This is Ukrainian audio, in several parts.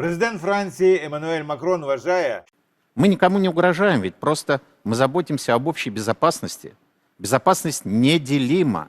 Президент Франції Еммануель Макрон вважає, Мы никому не угрожаем, ведь просто мы заботимся об общей безопасности. Безопасность неделима.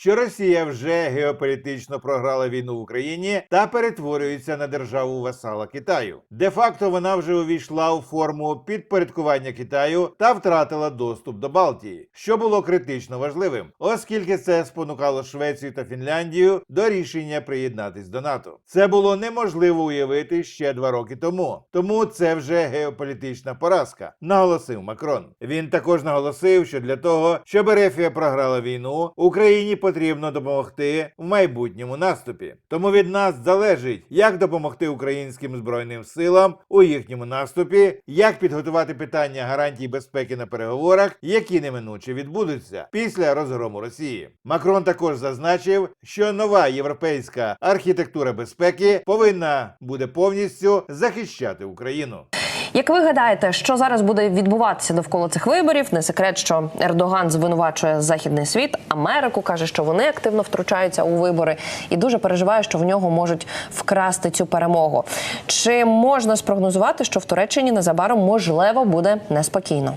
Що Росія вже геополітично програла війну в Україні та перетворюється на державу васала Китаю. Де-факто вона вже увійшла у форму підпорядкування Китаю та втратила доступ до Балтії, що було критично важливим, оскільки це спонукало Швецію та Фінляндію до рішення приєднатись до НАТО. Це було неможливо уявити ще два роки тому. Тому це вже геополітична поразка, наголосив Макрон. Він також наголосив, що для того, щоб Ерефія програла війну, Україні потрібно допомогти в майбутньому наступі. Тому від нас залежить, як допомогти українським збройним силам у їхньому наступі, як підготувати питання гарантій безпеки на переговорах, які неминуче відбудуться після розгрому Росії. Макрон також зазначив, що нова європейська архітектура безпеки повинна буде повністю захищати Україну. Як ви гадаєте, що зараз буде відбуватися довкола цих виборів? Не секрет, що Ердоган звинувачує західний світ, Америку каже, що вони активно втручаються у вибори, і дуже переживає, що в нього можуть вкрасти цю перемогу. Чи можна спрогнозувати, що в Туреччині незабаром можливо буде неспокійно?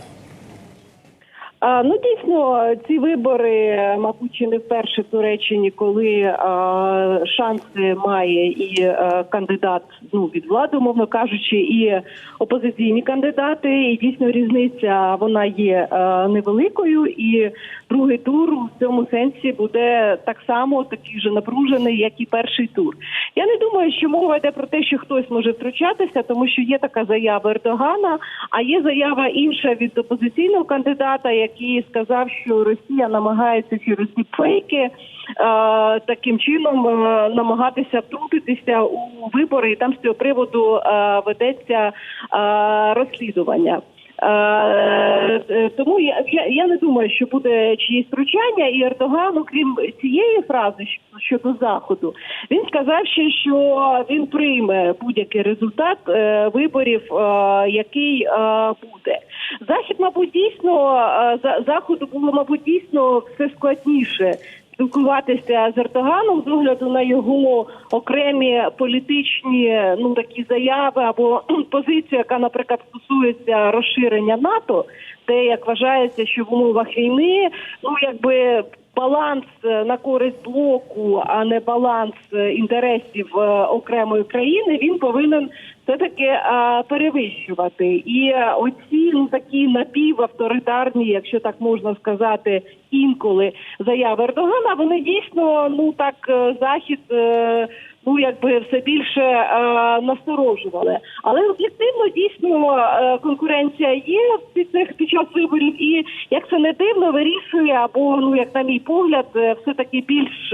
Ну дійсно, ці вибори, мабуть, чи не вперше в Туреччині, коли а, шанси має і а, кандидат ну від влади, умовно кажучи, і опозиційні кандидати. І дійсно різниця вона є а, невеликою. І другий тур в цьому сенсі буде так само такий же напружений, як і перший тур. Я не думаю, що мова йде про те, що хтось може втручатися, тому що є така заява Ердогана, а є заява інша від опозиційного кандидата, який сказав, що Росія намагається через фейки е, таким чином е, намагатися втрутитися у вибори, і там з цього приводу е, ведеться розслідування. Е, е, Тому я, я, я не думаю, що буде чиєсь втручання, і Ердоган, окрім цієї фрази щодо заходу, він сказав ще, що він прийме будь-який результат е, виборів, який буде. Захід, мабуть, дійсно заходу було, мабуть, дійсно все складніше спілкуватися з Ердоганом з огляду на його окремі політичні ну такі заяви або позицію, яка, наприклад, стосується розширення НАТО, те, як вважається, що в умовах війни ну якби. Баланс е, на користь блоку, а не баланс е, інтересів е, окремої країни, він повинен все таки перевищувати. І е, оці ну такі напівавторитарні, якщо так можна сказати, інколи заяви Ердогана, вони дійсно ну так е, захід. е, Ну, якби все більше е, насторожували, але об'єктивно дійсно е, конкуренція є під цих під час виборів, і як це не дивно, вирішує або ну як на мій погляд, все таки більш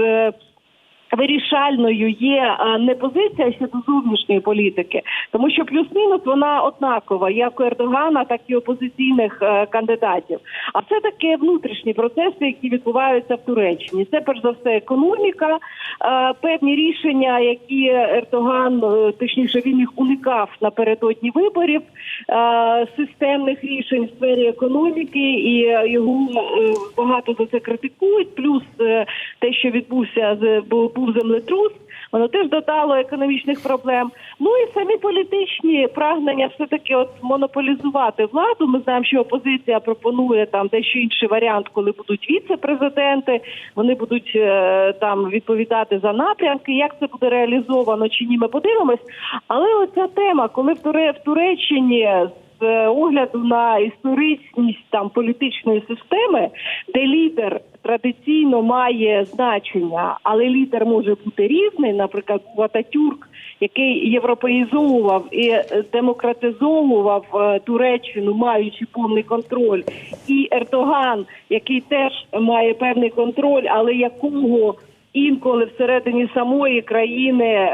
вирішальною є е, не позиція щодо зовнішньої політики, тому що плюс-мінус вона однакова, як у Ердогана, так і опозиційних е, кандидатів. А все таки внутрішні процеси, які відбуваються в Туреччині. Це перш за все економіка, е, певні рішення, які Ердоган, точніше, він їх уникав напередодні виборів, системних рішень в сфері економіки, і його багато за це критикують. Плюс те, що відбувся з був землетрус. Воно теж додало економічних проблем. Ну і самі політичні прагнення все таки от монополізувати владу. Ми знаємо, що опозиція пропонує там дещо інший варіант, коли будуть віце-президенти. Вони будуть е, там відповідати за напрямки. Як це буде реалізовано чи ні, ми подивимось. Але оця тема, коли в Туреччині з е, огляду на історичність там політичної системи, де лідер традиційно має значення, але лідер може бути різний. Наприклад, був Ататюрк, який європеїзовував і е, демократизовував е, Туреччину, маючи повний контроль, і Ердоган, який теж має певний контроль, але якого інколи всередині самої країни.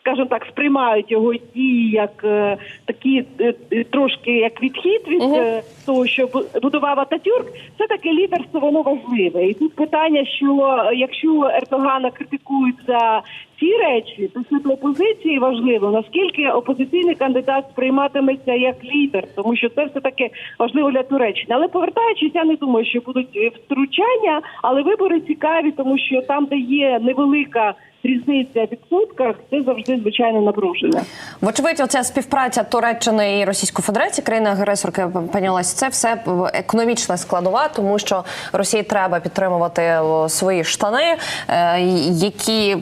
Скажімо так, сприймають його дії як е, такі е, е, трошки як відхід від Мгм. Того, що бу- будував Ататюрк, все таки лідерство воно важливе. І тут питання, що е, якщо Ердогана критикують за ці речі, то щодо опозиції важливо, наскільки опозиційний кандидат сприйматиметься як лідер, тому що це все таки важливо для Туреччини. Але повертаючись, я не думаю, що будуть е, втручання, але вибори цікаві, тому що там, де є невелика різниця відсотках це завжди звичайно напруження. Вочевидь, оця співпраця Туреччини і Російської Федерації, країни агресорки опинилась, це все економічна складова, тому що Росії треба підтримувати свої штани, е, які е,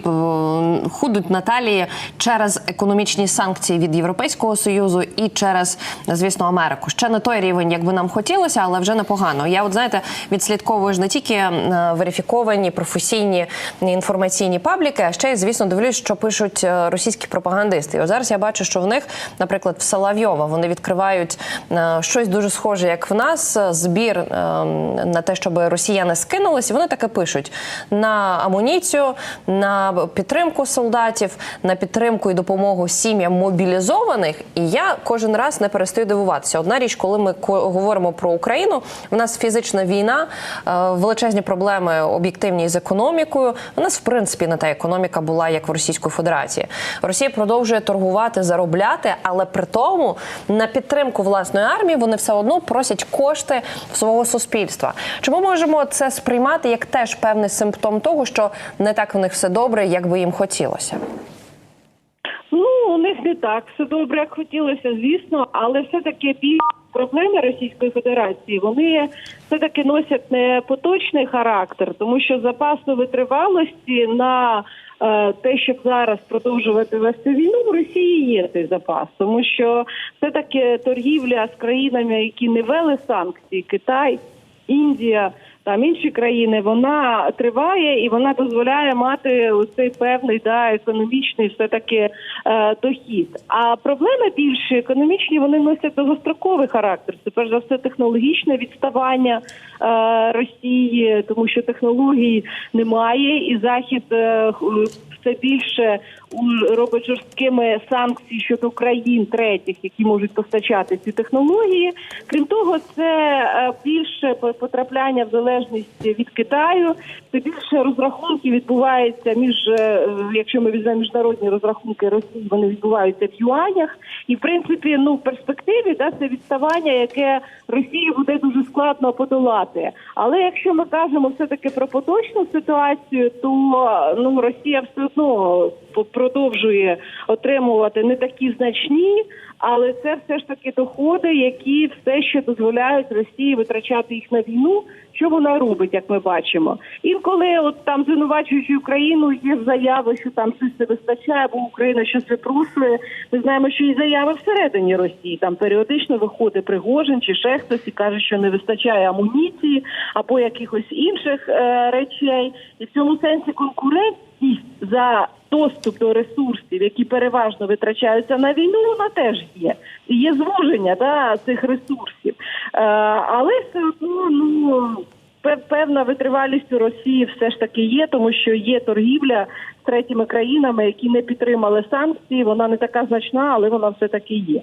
худуть на талії через економічні санкції від Європейського союзу і через, звісно, Америку. Ще не той рівень, як би нам хотілося, але вже непогано. Я, от знаєте, відслідковую ж не тільки е, верифіковані професійні інформаційні пабліки, а ще й, звісно, дивлюсь, що пишуть е, російські пропагандисти. І от зараз я бачу, що в них, наприклад, в Соловйова вони відкривають е, щось дуже схоже, як в нас, е, збір е, на те, щоб росіяни скинулись. Вони таке пишуть на амуніцію, на підтримку солдатів, на підтримку і допомогу сім'ям мобілізованих. І я кожен раз не перестаю дивуватися. Одна річ, коли ми говоримо про Україну, у нас фізична війна, е, величезні проблеми об'єктивні з економікою. У нас в принципі не та економіка була як в Російської Федерації. Росія продовжує торгувати, заробляти, але при тому на підтримку власної армії вони все одно просять кошти в свого суспільства. Чи ми можемо це сприймати як теж певний симптом того, що не так в них все добре, як би їм хотілося? Ну, у них не так все добре, як хотілося, звісно, але все-таки більш проблеми Російської Федерації вони все-таки носять не поточний характер, тому що запасу витривалості на те, щоб зараз продовжувати вести війну, в Росії є цей запас, тому що все-таки торгівля з країнами, які не вели санкції, Китай, Індія. Там інші країни вона триває і вона дозволяє мати цей певний да економічний все таки е, дохід. А проблеми більше економічні вони носять довгостроковий характер. Це перш за все технологічне відставання е, Росії, тому що технологій немає, і захід е, все більше робить жорсткими санкції щодо країн третіх, які можуть постачати ці технології. Крім того, це е, більше по- потрапляння в залежність від Китаю. Це більше розрахунки відбувається між, е, якщо ми візьмемо міжнародні розрахунки Росії, вони відбуваються в юанях. І в принципі, ну в перспективі да це відставання, яке Росії буде дуже складно подолати. Але якщо ми кажемо все таки про поточну ситуацію, то ну Росія все одно продовжує отримувати не такі значні, але це все ж таки доходи, які все ще дозволяють Росії витрачати їх на війну. Що вона робить, як ми бачимо? Інколи от там звинувачуючи Україну, є заяви, що там щось не вистачає, бо Україна щось випрошує. Ми знаємо, що і заяви всередині Росії там періодично виходить Пригожин чи ще хтось і каже, що не вистачає амуніції або якихось інших е, речей, і в цьому сенсі конкурентність за доступ до ресурсів, які переважно витрачаються на війну, вона теж є. Є звуження да, цих ресурсів. Е, але все одно ну. Певна витривалість у Росії все ж таки є, тому що є торгівля з третіми країнами, які не підтримали санкції. Вона не така значна, але вона все таки є.